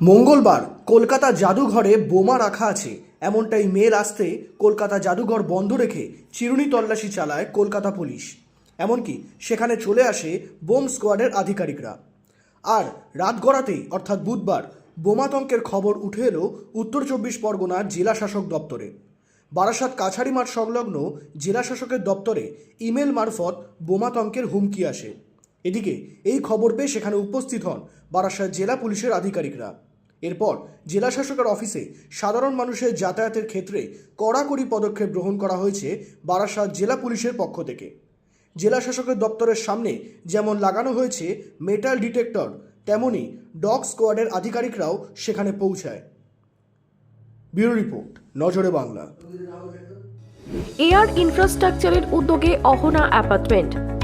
মঙ্গলবার কলকাতা জাদুঘরে বোমা রাখা আছে। এমনটাই মেল আসতে কলকাতা জাদুঘর বন্ধ রেখে চিরুনি তল্লাশি চালায় কলকাতা পুলিশ। এমনকি সেখানে চলে আসে বোম স্কোয়াডের আধিকারিকরা। আর রাত গড়াতেই, অর্থাৎ বুধবার বোমাতঙ্কের খবর উঠে এলো উত্তর চব্বিশ পরগনার জেলা শাসক দপ্তরে। বারাসাত কাছারি মাঠ সংলগ্ন জেলা শাসকের দপ্তরে ইমেল মারফত বোমাতঙ্কের হুমকি আসে। এদিকে এই খবর পেয়ে সেখানে উপস্থিত হন বারাসাত জেলা পুলিশের আধিকারিকরা। এরপর জেলা শাসকের অফিসে সাধারণ মানুষের যাতায়াতের ক্ষেত্রে কড়াকড়ি পদক্ষেপ গ্রহণ করা হয়েছে বারাসাত জেলা পুলিশের পক্ষ থেকে। জেলা শাসকের দপ্তরের সামনে যেমন লাগানো হয়েছে মেটাল ডিটেক্টর, তেমনি ডগ স্কোয়াডের আধিকারিকরাও সেখানে পৌঁছায়। ব্যুরো রিপোর্ট, নজরে বাংলা। এয়ার ইনফ্রাস্ট্রাকচারের উদ্যোগে অহনা অ্যাপার্টমেন্ট।